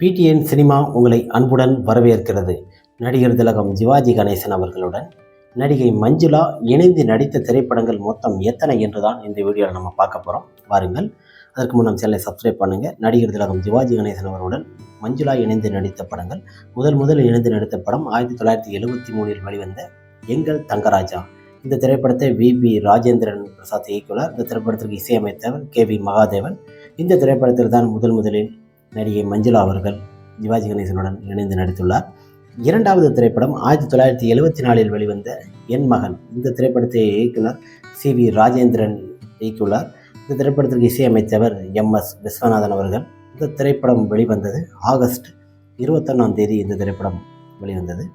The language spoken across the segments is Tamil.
பிடிஎன் சினிமா உங்களை அன்புடன் வரவேற்கிறது. நடிகர் திலகம் சிவாஜி கணேசன் அவர்களுடன் நடிகை மஞ்சுளா இணைந்து நடித்த திரைப்படங்கள் மொத்தம் எத்தனை என்றுதான் இந்த வீடியோவில் நம்ம பார்க்க போகிறோம் வாருங்கள். அதற்கு முன் நம்ம சேனலை சப்ஸ்கிரைப் பண்ணுங்கள் நடிகர் திலகம் சிவாஜி கணேசன் அவருடன் மஞ்சுளா இணைந்து நடித்த படங்கள். முதல் முதல் இணைந்து நடித்த படம் ஆயிரத்தி தொள்ளாயிரத்தி எழுபத்தி மூணில் வெளிவந்த எங்கள் தங்கராஜா. இந்த திரைப்படத்தை வி. பி. ராஜேந்திரன் பிரசாத் இயக்குனர் இந்த திரைப்படத்திற்கு இசையமைத்தவர் கே. வி. மகாதேவன். இந்த திரைப்படத்தில் தான் முதல் முதலில் நடிகை மஞ்சுளா அவர்கள் சிவாஜி கணேசனுடன் இணைந்து நடித்துள்ளார். இரண்டாவது திரைப்படம் ஆயிரத்தி தொள்ளாயிரத்தி எழுபத்தி நாலில் வெளிவந்த என் மகன். இந்த திரைப்படத்தை இயக்குனர் சி வி ராஜேந்திரன் இயக்கியுள்ளார். இந்த திரைப்படத்திற்கு இசையமைத்தவர் எம் எஸ் விஸ்வநாதன் அவர்கள். இந்த திரைப்படம் வெளிவந்தது ஆகஸ்ட் இருபத்தொன்னாம் தேதி இந்த திரைப்படம் வெளிவந்தது.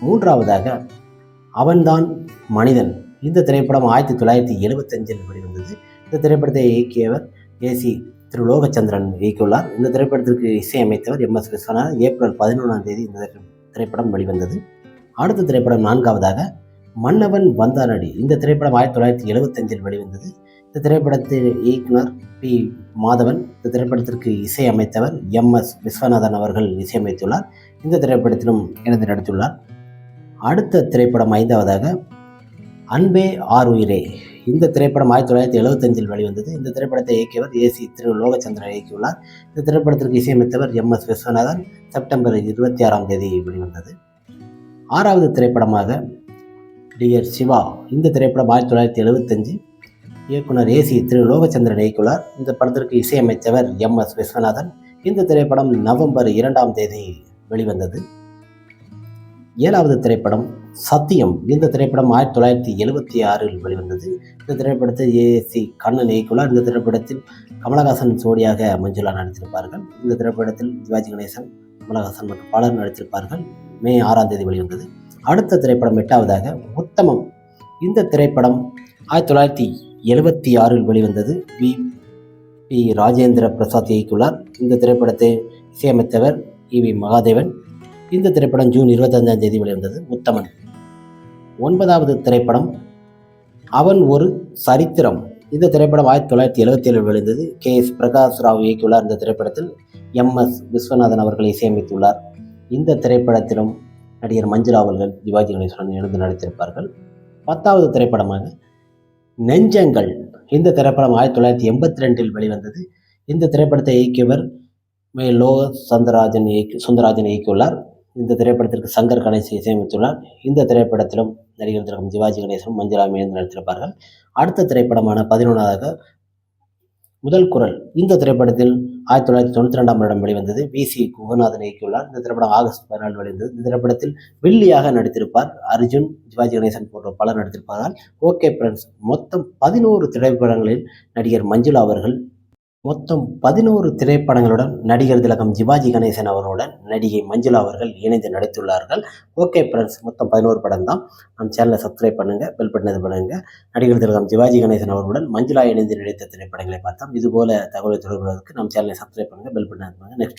மூன்றாவதாக அவன்தான் மனிதன். இந்த திரைப்படம் ஆயிரத்தி தொள்ளாயிரத்தி எழுபத்தஞ்சில் வெளிவந்தது. இந்த திரைப்படத்தை இயக்கியவர் ஏசி திரு லோகச்சந்திரன் இயக்கியுள்ளார். இந்த திரைப்படத்திற்கு இசையமைத்தவர் எம் எஸ் விஸ்வநாதன். ஏப்ரல் பதினொன்றாம் தேதி இந்த திரைப்படம் வெளிவந்தது. அடுத்த திரைப்படம் நான்காவதாக மன்னவன் வந்தானடி இந்த திரைப்படம் ஆயிரத்தி தொள்ளாயிரத்தி எழுபத்தஞ்சில் வெளிவந்தது. இந்த திரைப்படத்தில் இயக்குனர் பி. மாதவன் இந்த திரைப்படத்திற்கு இசையமைத்தவர் எம் எஸ் விஸ்வநாதன் அவர்கள் இசையமைத்துள்ளார். இந்த திரைப்படத்திலும் இணைந்து நடித்துள்ளார். அடுத்த திரைப்படம் ஐந்தாவதாக அன்பே ஆர் உயிரே. இந்த திரைப்படம் ஆயிரத்தி தொள்ளாயிரத்தி எழுபத்தஞ்சில் வெளிவந்தது. இந்த திரைப்படத்தை இயக்கியவர் ஏசி திரு லோகச்சந்திரன் இயக்கியுள்ளார். இந்த திரைப்படத்திற்கு இசையமைத்தவர் எம் எஸ் விஸ்வநாதன். செப்டம்பர் இருபத்தி ஆறாம் தேதி வெளிவந்தது. ஆறாவது திரைப்படமாக டியர் சிவா இந்த திரைப்படம் ஆயிரத்தி தொள்ளாயிரத்தி எழுபத்தஞ்சு இயக்குனர் ஏசி திரு லோகச்சந்திரன் இயக்குள்ளார் இந்த படத்திற்கு இசையமைத்தவர் எம் எஸ் விஸ்வநாதன். இந்த திரைப்படம் நவம்பர் இரண்டாம் தேதி வெளிவந்தது. ஏழாவது திரைப்படம் சத்தியம். இந்த திரைப்படம் ஆயிரத்தி தொள்ளாயிரத்தி எழுபத்தி ஆறில் வெளிவந்தது. இந்த திரைப்படத்தை ஏசி கண்ணன் இயக்குள்ளார் இந்த திரைப்படத்தில் கமலஹாசன் ஜோடியாக மஞ்சுளா நடித்திருப்பார்கள். இந்த திரைப்படத்தில் சிவாஜி கணேசன் கமலஹாசன் மற்றும் பலர் நடித்திருப்பார்கள். மே ஆறாம் தேதி வெளிவந்தது. அடுத்த திரைப்படம் எட்டாவதாக உத்தமம். இந்த திரைப்படம் ஆயிரத்தி தொள்ளாயிரத்தி எழுபத்தி ஆறில் வெளிவந்தது. V P. ராஜேந்திர பிரசாத் இயக்குள்ளார் இந்த திரைப்படத்தை இசையமைத்தவர் இ. வி. மகாதேவன். இந்த திரைப்படம் ஜூன் இருபத்தஞ்சாம் தேதி வெளிவந்தது. உத்தமன். ஒன்பதாவது திரைப்படம் அவன் ஒரு சரித்திரம். இந்த திரைப்படம் ஆயிரத்தி தொள்ளாயிரத்தி எழுபத்தி ஏழில் வெளிந்தது கே எஸ் பிரகாஷ் ராவ் இயக்கியுள்ளார். இந்த திரைப்படத்தில் எம் எஸ் விஸ்வநாதன் அவர்களை இசையமைத்துள்ளார் இந்த திரைப்படத்திலும் நடிகர் மஞ்சுளா அவர்கள் சிவாஜி கணேசன் எழுந்து நடித்திருப்பார்கள். பத்தாவது திரைப்படமாக நெஞ்சங்கள். இந்த திரைப்படம் ஆயிரத்தி தொள்ளாயிரத்தி எண்பத்தி ரெண்டில் வெளிவந்தது. இந்த திரைப்படத்தை இயக்கியவர் மே லோக சந்தராஜன் இயக்கி சுந்தராஜன் இயக்கியுள்ளார். இந்த திரைப்படத்திற்கு சங்கர் கணேஷ் இசையமைத்துள்ளார். இந்த திரைப்படத்திலும் நடிகர் திலகம் சிவாஜி கணேசனும் மஞ்சளா இணைந்து நடித்திருப்பார்கள். அடுத்த திரைப்படமான பதினொன்றாவதாக முதல் குரல். இந்த திரைப்படத்தில் ஆயிரத்தி தொள்ளாயிரத்தி தொண்ணூற்றி ரெண்டாம் வருடம் வெளிவந்தது. வி. சி. குகநாதன் இயக்கியுள்ளார். இந்த திரைப்படம் ஆகஸ்ட் பதினாலு வெளிவந்தது. இந்த திரைப்படத்தில் வில்லியாக நடித்திருப்பார். அர்ஜுன் சிவாஜி கணேசன் போன்ற பலர் நடித்திருப்பார்கள். ஓகே ஃப்ரெண்ட்ஸ் மொத்தம் பதினோரு திரைப்படங்களில் நடிகர் மஞ்சுளா அவர்கள் மொத்தம் பதினோரு திரைப்படங்களுடன் நடிகர் திலகம் சிவாஜி கணேசன் அவர்களுடன் நடிகை மஞ்சுளா அவர்கள் இணைந்து நடித்துள்ளார்கள். ஓகே ஃப்ரெண்ட்ஸ் மொத்தம் பதினோரு படம் தான். நம் சேனலை சப்ஸ்கிரைப் பண்ணுங்கள் பெல் பட்டன் இது பண்ணுங்கள் நடிகர் திலகம் சிவாஜி கணேசன் அவர்களுடன் மஞ்சுளா இணைந்து நடித்த திரைப்படங்களை பார்த்தோம் இதுபோல தகவலை தொடர்புவதற்கு நம் சேனலை சப்ஸ்கிரைப் பண்ணுங்கள் பெல் பட்டன் இது பண்ணுங்கள் நெக்ஸ்ட்